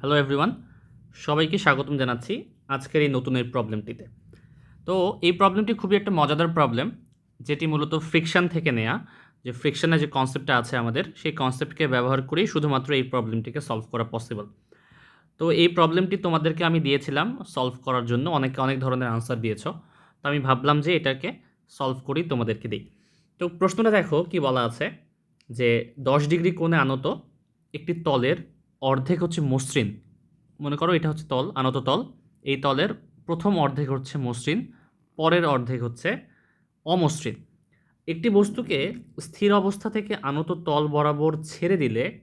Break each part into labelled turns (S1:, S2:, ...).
S1: Hello everyone সবাইকে স্বাগতম জানাচ্ছি আজকের এই নতুন এই প্রবলেমটিতে তো এই প্রবলেমটি খুবই একটা মজাদার প্রবলেম যেটি মূলত ফ্রিকশন থেকে নেয়া। যে ফ্রিকশনের যে কনসেপ্টটা আছে আমাদের, সেই কনসেপ্টকে ব্যবহার করেই শুধুমাত্র এই প্রবলেমটিকে সলভ করা পসিবল তো এই প্রবলেমটি তোমাদেরকে আমি দিয়েছিলাম সলভ করার জন্য, অনেকে অনেক ধরনের আনসার দিয়েছ। তো আমি ভাবলাম যে এটাকে সলভ করেই তোমাদেরকে দিই। তো প্রশ্নটা দেখো, কি বলা আছে? যে দশ ডিগ্রি কোণে আনত একটি তলের অর্ধেক হচ্ছে মসৃণ। মনে করো এটা হচ্ছে তল, আনত তল। এই তলের প্রথম অর্ধেক হচ্ছে মসৃণ, পরের অর্ধেক হচ্ছে অমসৃণ। একটি বস্তুকে স্থির অবস্থা থেকে আনত তল বরাবর ছেড়ে দিলে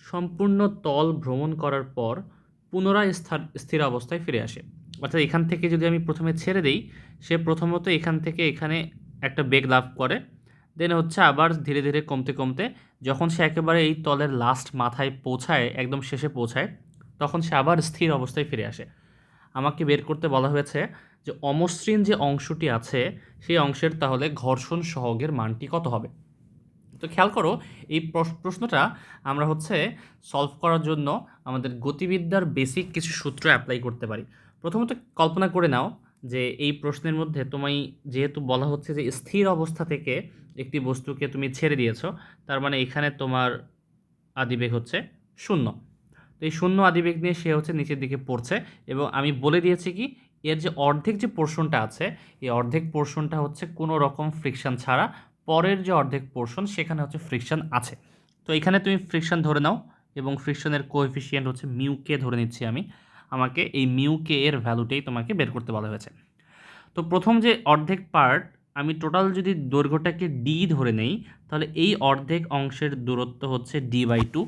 S1: সম্পূর্ণ তল ভ্রমণ করার পর পুনরায় স্থার স্থির অবস্থায় ফিরে আসে। অর্থাৎ এখান থেকে যদি আমি প্রথমে ছেড়ে দিই, সে প্রথমত এখান থেকে এখানে একটা বেগ লাভ করে। দেন হচ্ছে আবার ধীরে ধীরে কমতে কমতে যখন সে একেবারে এই তলের লাস্ট মাথায় পৌঁছায়, একদম শেষে পৌঁছায়, তখন সে আবার স্থির অবস্থায় ফিরে আসে। আমাকে বের করতে বলা হয়েছে যে, অমসৃণ যে অংশটি আছে, সেই অংশের তাহলে ঘর্ষণ সহগের মানটি কত হবে? তো খেয়াল করো, এই প্রশ- প্রশ্নটা আমরা হচ্ছে সলভ করার জন্য আমাদের গতিবিদ্যার বেসিক কিছু সূত্র অ্যাপ্লাই করতে পারি। প্রথমত কল্পনা করে নাও যে এই প্রশ্নের মধ্যে তুমি যেহেতু বলা হচ্ছে যে স্থির অবস্থা থেকে একটি বস্তুকে তুমি ছেড়ে দিয়েছ, তার মানে এখানে তোমার আদিবেগ হচ্ছে শূন্য। তো এই শূন্য আদিবেগ নিয়ে সে হচ্ছে নিচের দিকে পড়ছে এবং আমি বলে দিয়েছি কি, এর যে অর্ধেক যে পোর্শনটা আছে, এই অর্ধেক পোর্শনটা হচ্ছে কোনো রকম ফ্রিকশন ছাড়া, পরের যে অর্ধেক পোর্শন সেখানে হচ্ছে ফ্রিকশন আছে। তো এখানে তুমি ফ্রিকশন ধরে নাও এবং ফ্রিকশনের কোএফিসিয়েন্ট হচ্ছে মিউকে ধরে নিচ্ছি আমি। আমাকে এই মিউ কে এর ভ্যালুটাই তোমাকে বের করতে বলা হয়েছে। তো প্রথম যে অর্ধেক পার্ট আমি টোটাল যদি দৈর্ঘ্যটাকে ডি ধরে নেই, তাহলে এই অর্ধেক অংশের দূরত্ব হচ্ছে ডি বাই টু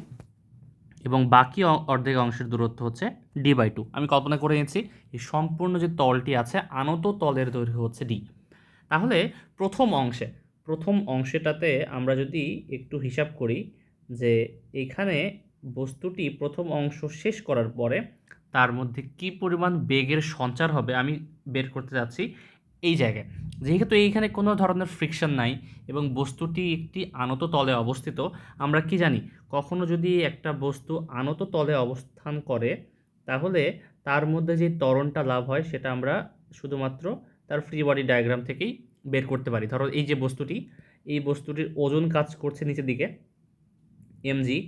S1: এবং বাকি অর্ধেক অংশের দূরত্ব হচ্ছে ডি বাই টু আমি কল্পনা করে নিয়েছি, এই সম্পূর্ণ যে তলটি আছে, আনত তলের দৈর্ঘ্য হচ্ছে ডি তাহলে প্রথম অংশে, প্রথম অংশটাতে আমরা যদি একটু হিসাব করি যে এখানে বস্তুটি প্রথম অংশ শেষ করার পরে তার মধ্যে কি পরিমাণ বেগের সঞ্চার হবে আমি বের করতে যাচ্ছি এই জায়গায়। যেহেতু এইখানে কোনো ধরনের ফ্রিকশন নাই এবং বস্তুটি একটি আনত তলে অবস্থিত, আমরা কি জানি? কখনো যদি একটা বস্তু আনত তলে অবস্থান করে, তাহলে তার মধ্যে যে তরণটা লাভ হয় সেটা আমরা শুধুমাত্র তার ফ্রি বডি ডায়াগ্রাম থেকেই বের করতে পারি। ধরো এই যে বস্তুটি, এই বস্তুটির ওজন কাজ করছে নিচের দিকে এমজি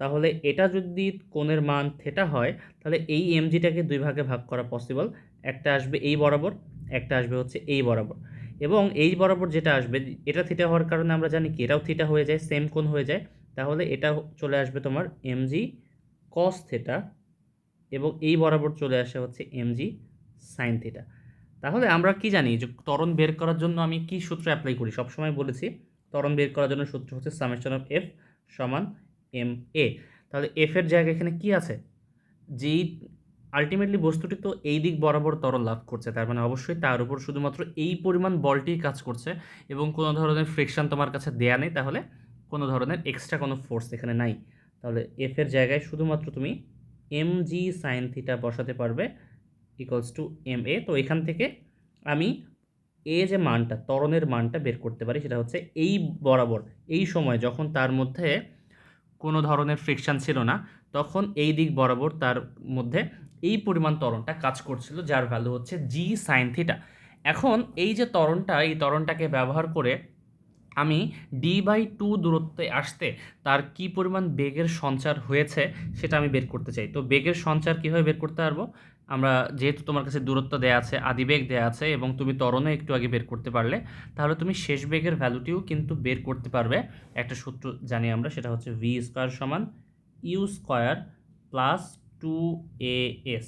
S1: তাহলে এটা যদি কোণের মান থেটা হয়, তাহলে এই এমজিটাকে দুই ভাগে ভাগ করা পসিবল একটা আসবে এই বরাবর, একটা আসবে হচ্ছে এই বরাবর। এবং এই বরাবর যেটা আসবে, এটা থিটা হওয়ার কারণে আমরা জানি কি, এটাও থিটা হয়ে যায় সেম কোণ হয়ে যায়। তাহলে এটা চলে আসবে তোমার এমজি কস থেটা এবং এই বরাবর চলে আসে হচ্ছে এমজি সাইন থিটা তাহলে আমরা কি জানি যে ত্বরণ বের করার জন্য আমি কি সূত্র অ্যাপ্লাই করি? সবসময় বলেছি, ত্বরণ বের করার জন্য সূত্র হচ্ছে সামেশন অফ এফ সমান এম এ তাহলে এফ এর জায়গায় এখানে কি আছে? যেই আলটিমেটলি বস্তুটি তো এই দিক বরাবর ত্বরণ লাভ করছে, তার মানে অবশ্যই তার উপর শুধুমাত্র এই পরিমাণ বলটি কাজ করছে এবং কোনো ধরনের ফ্রিকশন তোমার কাছে দেয়া নেই, তাহলে কোনো ধরনের এক্সট্রা কোনো ফোর্স এখানে নাই। তাহলে এফ এর জায়গায় শুধুমাত্র তুমি এম জি সাইন থিটা বসাতে পারবে ইকুয়ালস টু এম এ তো এখান থেকে আমি এ যে মানটা, ত্বরণের মানটা বের করতে পারি, সেটা হচ্ছে এই বরাবর, এই সময় যখন তার মধ্যে কোনো ধরনের ফ্রিকশান ছিল না, তখন এই দিক বরাবর তার মধ্যে এই পরিমাণ তরণটা কাজ করছিল, যার ভ্যালু হচ্ছে জি সাইন থিটা এখন এই যে তরণটা এই তরণটাকে ব্যবহার করে আমি ডি বাই টু দূরত্বে আসতে তার কি পরিমাণ বেগের সঞ্চার হয়েছে সেটা আমি বের করতে চাই। তো বেগের সঞ্চার কীভাবে বের করতে পারব? আমরা যেহেতু তোমার কাছে দূরত্ব দেওয়া আছে, আদিবেগ দেওয়া আছে এবং তুমি ত্বরণে একটু আগে বের করতে পারলে, তাহলে তুমি শেষ বেগের ভ্যালুটিও কিন্তু বের করতে পারবে। একটা সূত্র জানি আমরা, সেটা হচ্ছে ভি স্কোয়ার সমান U square plus two A S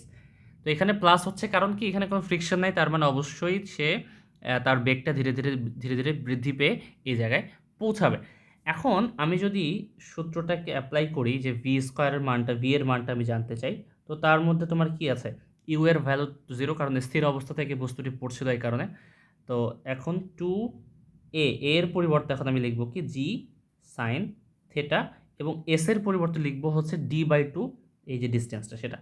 S1: তো এখানে প্লাস হচ্ছে কারণ কি? এখানে কোনো ফ্রিকশন নাই, তার মানে অবশ্যই সে তার বেগটা ধীরে ধীরে ধীরে ধীরে বৃদ্ধি পেয়ে এই জায়গায় পৌঁছাবে। এখন আমি যদি সূত্রটাকে অ্যাপ্লাই করি যে ভি স্কোয়ারের মানটা ভি এর মানটা আমি জানতে চাই, তো তার মধ্যে তোমার কি আছে? ইউ এর ভ্যালু জিরো কারণ স্থির অবস্থা থেকে বস্তুটি পড়ছিল এই কারণে। তো এখন টু এ এর পরিবর্তে এখন আমি লিখব কি? জি সাইন থেটা এবং এস এর পরিবর্তে লিখব হচ্ছে ডি বাই টু এই যে ডিস্টেন্সটা সেটা।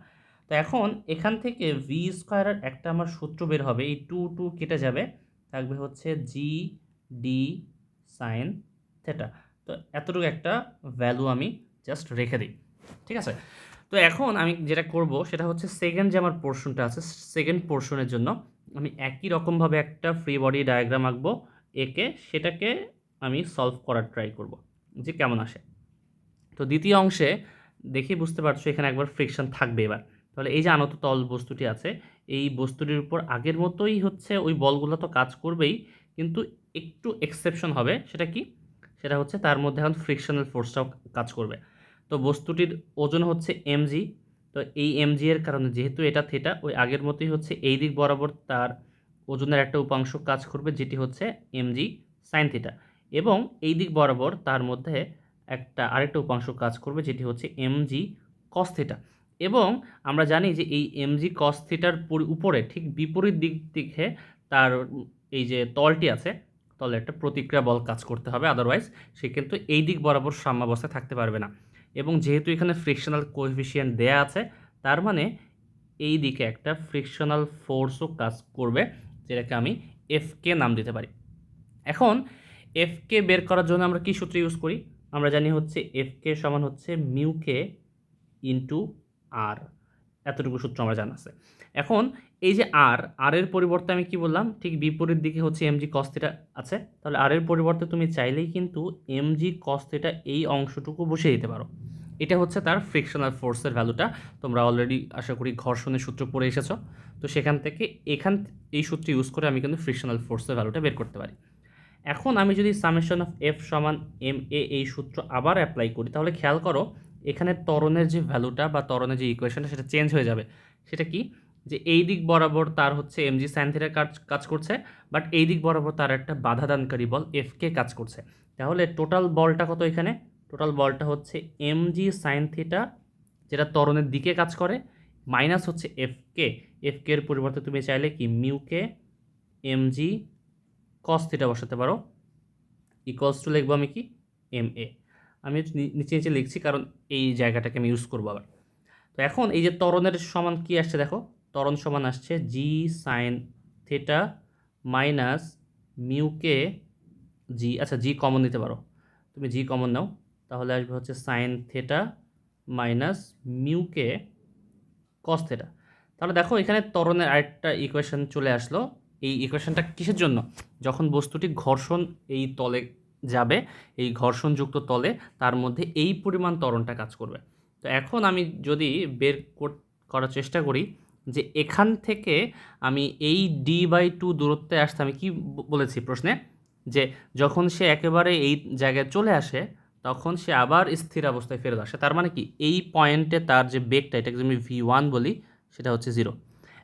S1: তো এখন এখান থেকে ভি স্কোয়ারের একটা আমার সূত্র বের হবে, এই টু টু কেটে যাবে, থাকবে হচ্ছে জি ডি সাইন থেটা তো এতটুকু একটা ভ্যালু আমি জাস্ট রেখে দিই, ঠিক আছে? তো এখন আমি যেটা করব সেটা হচ্ছে সেকেন্ড যে আমার পোর্শনটা আছে সেকেন্ড পোর্শনের জন্য আমি একই রকমভাবে একটা ফ্রি বডি ডায়াগ্রাম আঁকবো, একে সেটাকে আমি সলভ করার ট্রাই করব, যে কেমন আসে। তো দ্বিতীয় অংশে দেখে বুঝতে পারছ এখানে একবার ফ্রিকশন থাকবে এবার। তাহলে এই যে আনত তল বস্তুটি আছে, এই বস্তুটির উপর আগের মতোই হচ্ছে ওই বলগুলো তো কাজ করবেই, কিন্তু একটু এক্সেপশন হবে, সেটা কি? সেটা হচ্ছে তার মধ্যে এখন ফ্রিকশনাল ফোর্সটাও কাজ করবে। তো বস্তুটির ওজন হচ্ছে এমজি তো এই এমজি এর কারণে যেহেতু এটা থেটা ওই আগের মতোই হচ্ছে এই দিক বরাবর তার ওজনের একটা উপাংশ কাজ করবে, যেটি হচ্ছে এমজি সাইন থিটা এবং এই দিক বরাবর তার মধ্যে একটা আরেকটা উপাংশ কাজ করবে, যেটি হচ্ছে এমজি কস থিটা এবং আমরা জানি যে এই এমজি কস থিটার উপরে ঠিক বিপরীত দিক দিকে তার এই যে তলটি আছে, তলে একটা প্রতিক্রিয়া বল কাজ করতে হবে আদারওয়াইজ সে কিন্তু এই দিক বরাবর সাম্যাবস্থায় থাকতে পারবে না। এবং যেহেতু এখানে ফ্রিকশনাল কোএফিসিয়েন্ট দেয়া আছে, তার মানে এই দিকে একটা ফ্রিকশনাল ফোর্সও কাজ করবে, যেটাকে আমি এফকে নাম দিতে পারি। এখন এফকে বের করার জন্য আমরা কী সূত্র ইউজ করি? আমরা জানি হচ্ছে এফকে সমান হচ্ছে মিউকে ইন্টু আর এতটুকু সূত্র আমার জানা আছে। এখন এই যে আর আর এর পরিবর্তে আমি কি বললাম? ঠিক বিপরীত দিকে হচ্ছে এমজি কস্তিটা আছে। তাহলে আর এর পরিবর্তে তুমি চাইলেই কিন্তু এমজি কস্তিটা এই অংশটুকু বসিয়ে দিতে পারো। এটা হচ্ছে তার ফ্রিকশনাল ফোর্সের ভ্যালুটা তোমরা অলরেডি আশা করি ঘর্ষণের সূত্র পড়ে এসেছ। তো সেখান থেকে এখান এই সূত্র ইউজ করে আমি কিন্তু ফ্রিকশনাল ফোর্সের ভ্যালুটা বের করতে পারি। এখন আমি যদি সামেশন অফ এফ সমান এম এ এই সূত্র আবার অ্যাপ্লাই করি, তাহলে খেয়াল করো, এখানে ত্বরণের যে ভ্যালুটা বা তরণের যে ইকুয়েশনটা সেটা চেঞ্জ হয়ে যাবে। সেটা কি? যে এই দিক বরাবর তার হচ্ছে এমজি সাইন থিটার কাজ কাজ করছে বাট এই দিক বরাবর তার একটা বাধাদানকারী বল এফকে কাজ করছে। তাহলে টোটাল বলটা কত এখানে? টোটাল বলটা হচ্ছে এমজি সাইন থিটা যেটা ত্বরণের দিকে কাজ করে মাইনাস হচ্ছে এফকে এফকে এর পরিবর্তে তুমি চাইলে কি মিউকে এমজি কস থিটা বসাতে পারো ইকুয়ালস টু লিখব আমি কি? এম এ আমি নিচে নিচে লিখছি, কারণ এই জায়গাটাকে আমি ইউজ করব আবার। তো এখন এই যে তরণের সমান কি আসছে দেখো? ত্বরণ সমান আসছে জি সাইন থিটা মাইনাস মিউকে জি আচ্ছা জি কমন নিতে পারো। তুমি জি কমন নাও, তাহলে আসবে হচ্ছে সাইন থেটা মাইনাস মিউকে কস থেটা তাহলে দেখো, এখানে ত্বরণের আরেকটা ইকুয়েশন চলে আসলো। এই ইকুয়েশনটা কিসের জন্য? যখন বস্তুটি ঘর্ষণ এই তলে যাবে, এই ঘর্ষণযুক্ত তলে, তার মধ্যে এই পরিমাণ ত্বরণটা কাজ করবে। তো এখন আমি যদি বের করার চেষ্টা করি যে এখান থেকে আমি এই ডি বাই টু দূরত্বে আসতে আমি কি বলেছি প্রশ্নে? যে যখন সে একেবারে এই জায়গায় চলে আসে, তখন সে আবার স্থির অবস্থায় ফেরত আসে। তার মানে কি? এই পয়েন্টে তার যে বেগটা এটাকে আমি ভি ওয়ান বলি, সেটা হচ্ছে জিরো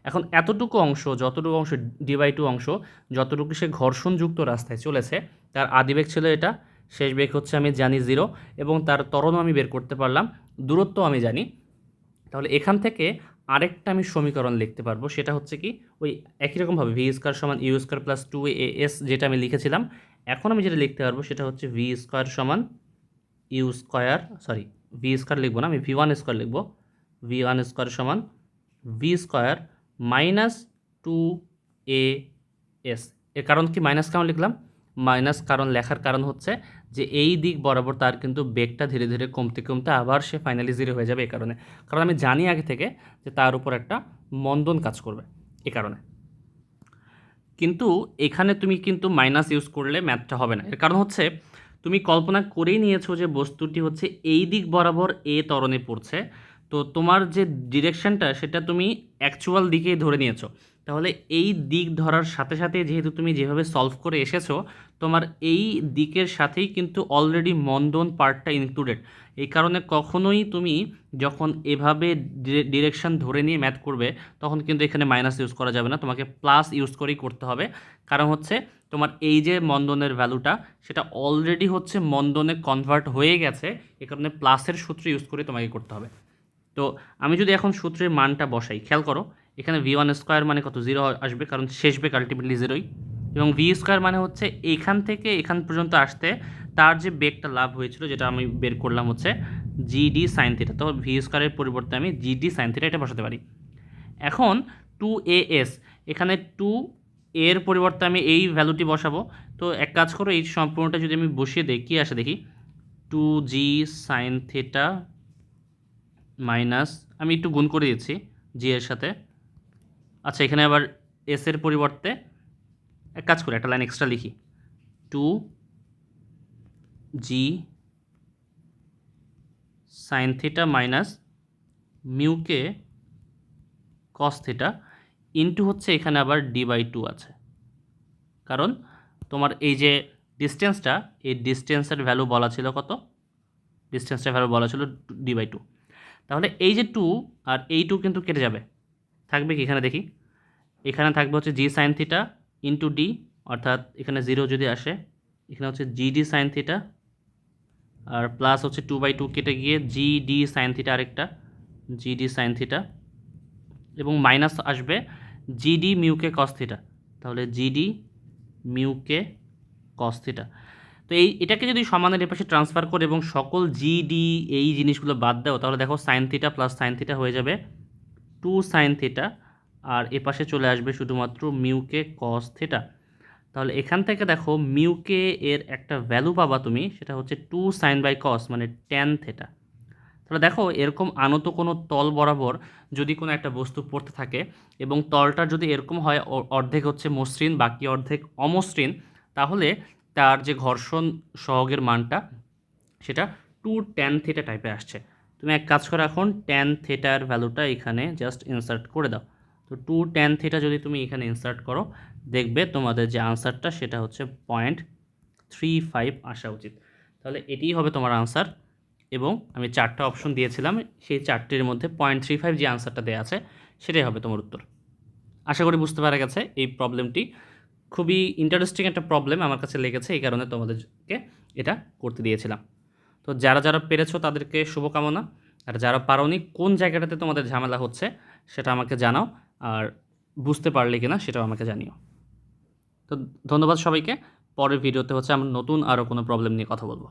S1: এখন এতটুকু অংশ, যতটুকু অংশ ডি বাই টু অংশ, যতটুকু সে ঘর্ষণযুক্ত রাস্তায় চলেছে, তার আদিবেগ ছিল এটা, শেষ বেগ হচ্ছে আমি জানি জিরো এবং তার ত্বরণও আমি বের করতে পারলাম দূরত্ব আমি জানি। তাহলে এখান থেকে আরেকটা আমি সমীকরণ লিখতে পারব, সেটা হচ্ছে কি, ওই একই রকমভাবে ভি স্কোয়ার সমান U square plus two A S যেটা আমি লিখেছিলাম, এখন আমি যেটা লিখতে পারব সেটা হচ্ছে ভি স্কোয়ার সমান U square sorry V square লিখব না, আমি ভি ওয়ান স্কোয়ার লিখব ভি ওয়ান স্কোয়ার সমান V square minus two A S এর কারণ কি? মাইনাস কেমন লিখলাম? মাইনাস কারণ লেখার কারণ হচ্ছে যে এই দিক বরাবর তার কিন্তু বেগটা ধীরে ধীরে কমতে কমতে আবার সে ফাইনালি জিরো হয়ে যাবে এই কারণে। কারণ আমি জানি আগে থেকে যে তার উপর একটা মন্দন কাজ করবে এ কারণে। কিন্তু এখানে তুমি কিন্তু মাইনাস ইউজ করলে ম্যাথটা হবে না। এর কারণ হচ্ছে তুমি কল্পনা করেই নিয়েছো যে বস্তুটি হচ্ছে এই দিক বরাবর এ তরণে পড়ছে। তো তোমার যে ডিরেকশনটা সেটা তুমি অ্যাকচুয়াল দিকেই ধরে নিয়েছো। তাহলে এই দিক ধরার সাথে সাথে যেহেতু তুমি যেভাবে সলভ করে এসেছ, তোমার এই দিকের সাথেই কিন্তু অলরেডি মন্দন পার্টটা ইনক্লুডেড এই কারণে কখনোই তুমি যখন এভাবে ডিরেকশন ধরে নিয়ে ম্যাথ করবে, তখন কিন্তু এখানে মাইনাস ইউজ করা যাবে না, তোমাকে প্লাস ইউজ করেই করতে হবে। কারণ হচ্ছে তোমার এই যে মন্দনের ভ্যালুটা সেটা অলরেডি হচ্ছে মন্দনে কনভার্ট হয়ে গেছে, এ কারণে প্লাসের সূত্র ইউজ করে তোমাকে করতে হবে। তো আমি যদি এখন সূত্রের মানটা বসাই, খেয়াল করো এখানে ভি ওয়ান স্কোয়ার মানে কত? জিরো আসবে, কারণ শেষ বেগ আলটিমেটলি জিরোই এবং ভি স্কোয়ার মানে হচ্ছে এখান থেকে এখান পর্যন্ত আসতে তার যে বেগটা লাভ হয়েছিল, যেটা আমি বের করলাম হচ্ছে জিডি সাইন থিটা তো ভি স্কোয়ারের পরিবর্তে আমি জিডি সাইন থিটা এটা বসাতে পারি। এখন টু এ এস এখানে টু এর পরিবর্তে আমি এই ভ্যালুটি বসাবো। তো এক কাজ করো, এই সম্পূর্ণটা যদি আমি বসিয়ে দিই, কী আসে দেখি? Two G sine theta minus আমি একটু গুণ করে দিচ্ছি জি এর সাথে। আচ্ছা এখানে আবার এস এর পরিবর্তে এক কাজ করি, একটা লাইন এক্সট্রা লিখি। Two G sine theta minus মিউকে cos theta into হচ্ছে এখানে আবার ডি বাই টু আছে। কারণ তোমার এই যে ডিস্টেন্সটা এই ডিস্টেন্সের ভ্যালু বলা ছিল কত? ডিস্টেন্সের ভ্যালু বলা ছিল ডি বাই টু তাহলে এই যে টু আর এই টু কিন্তু কেটে যাবে। থাকবে কি এখানে দেখি? এখানে থাকবে হচ্ছে G sine theta into D অর্থাৎ এখানে জিরো যদি আসে, এখানে হচ্ছে জি ডি সাইন থিটা আর প্লাস হচ্ছে টু বাই টু কেটে গিয়ে জি ডি সাইন থিটা আরেকটা জি ডি সাইন থিটা এবং মাইনাস আসবে জিডি মিউকে কস থিটা তাহলে জিডি মিউকে কস থিটা তো এই, এটাকে যদি সমানের এপাশে ট্রান্সফার করে এবং সকল জিডি এই জিনিসগুলো বাদ দাও, তাহলে দেখো sine theta plus sine theta হয়ে যাবে টু সাইন থিটা আর এপাশে চলে আসবে শুধুমাত্র মিউকে কস থিটা তাহলে এখান থেকে দেখো মিউকে এর একটা ভ্যালু পাবা তুমি, সেটা হচ্ছে টু সাইন বাই কস মানে টেন থিটা তাহলে দেখো এরকম আনত কোনো তল বরাবর যদি কোনো একটা বস্তু পড়তে থাকে এবং তলটা যদি এরকম হয় অর্ধেক হচ্ছে মসৃণ, বাকি অর্ধেক অমসৃণ, তাহলে তার যে ঘর্ষণ সহগের মানটা, সেটা টু টেন থিটা টাইপে আসছে। তুমি এক কাজ করো এখন টেন থিটার ভ্যালুটা এখানে জাস্ট ইনসার্ট করে দাও। তো টু টেন থিটা যদি তুমি এখানে ইনসার্ট করো, দেখবে তোমাদের যে আনসারটা সেটা হচ্ছে পয়েন্ট থ্রি ফাইভ আসা উচিত। তাহলে এটিই হবে তোমার আনসার এবং আমি চারটা অপশন দিয়েছিলাম, সেই চারটির মধ্যে পয়েন্ট থ্রি ফাইভ যে আনসারটা দেওয়া আছে, সেটাই হবে তোমার উত্তর। আশা করি বুঝতে পারা গেছে এই প্রবলেমটি খুবই ইন্টারেস্টিং একটা প্রবলেম আমার কাছে লেগেছে, এই কারণে তোমাদেরকে এটা করতে দিয়েছিলাম। তো যারা যারা পেরেছ তাদেরকে শুভকামনা, আর যারা পারোনি কোন জায়গাটাতে তোমাদের ঝামেলা হচ্ছে সেটা আমাকে জানাও। আর বুঝতে পারলে কিনা সেটাও আমাকে জানিও। তো ধন্যবাদ সবাইকে। পরের ভিডিওতে হচ্ছে আমরা নতুন আরও কোনো প্রবলেম নিয়ে কথা বলব।